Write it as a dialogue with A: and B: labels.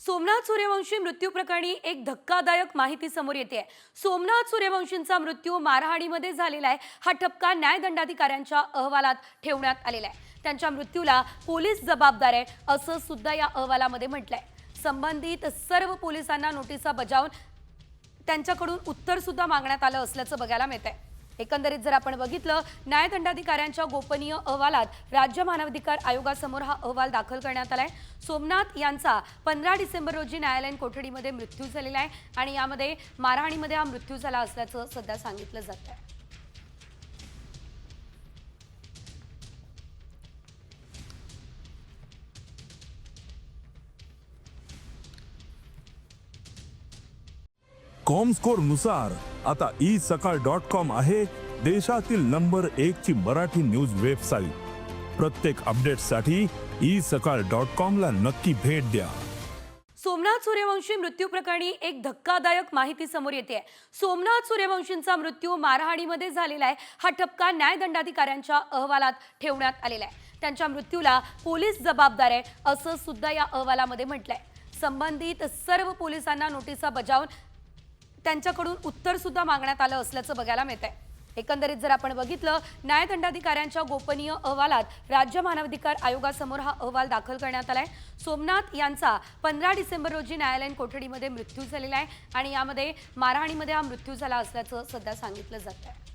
A: सोमनाथ सूर्यवंशी मृत्यू प्रकरणी एक धक्कादायक माहिती समोर येते. सोमनाथ सूर्यवंशींचा मृत्यू मारहाणीमध्ये झालेला आहे. हा ठपका न्यायदंडाधिकाऱ्यांच्या अहवालात ठेवण्यात आलेला आहे. त्यांच्या मृत्यूला पोलीस जबाबदार आहे असं सुद्धा या अहवालामध्ये म्हटलंय. संबंधित सर्व पोलिसांना नोटिसा बजावून त्यांच्याकडून उत्तर सुद्धा मागण्यात आलं असल्याचं बघायला मिळत आहे एकंदरीत जर आपण बघितलं न्यायदंडाधिकाऱ्यांच्या गोपनीय अहवालात राज्य मानवाधिकार आयोगासमोर हा अहवाल दाखल करण्यात आलाय. सोमनाथ यांचा पंधरा डिसेंबर रोजी न्यायालयीन कोठडीमध्ये मृत्यू झालेला आहे आणि यामध्ये मारहाणीमध्ये हा मृत्यू झाला असल्याचं सध्या सांगितलं जात आहे.
B: कॉमस्कोरनुसार आता ई सकाळ डॉट कॉम आहे देशातील नंबर एक ची मराठी न्यूज वेबसाईट. प्रत्येक अपडेटसाठी ई सकाळ डॉट कॉम ला नक्की भेट द्या.
A: सोमनाथ सूर्यवंशी मृत्यू प्रकरणी एक धक्कादायक माहिती समोर येते. सोमनाथ सूर्यवंशींचा मृत्यू मारहाणीमध्ये झालेला आहे. हा ठपका न्यायदंडाधिकाऱ्यांच्या अहवालात ठेवण्यात आलेला आहे. त्यांच्या मृत्यूला पोलीस जबाबदार आहे असं सुद्धा या अहवालामध्ये म्हटलंय. संबंधित सर्व पोलिसांना नोटिसा बजावून त्यांच्याकडून उत्तर सुद्धा मागण्यात आलं असल्याचं बघायला मिळत आहे एकंदरीत जर आपण बघितलं न्यायदंडाधिकाऱ्यांच्या गोपनीय अहवालात राज्य मानवाधिकार आयोगासमोर हा अहवाल दाखल करण्यात आलाय. सोमनाथ यांचा पंधरा डिसेंबर रोजी न्यायालयीन कोठडीमध्ये मृत्यू झालेला आहे आणि यामध्ये मारहाणीमध्ये हा मृत्यू झाला असल्याचं सध्या सांगितलं जात आहे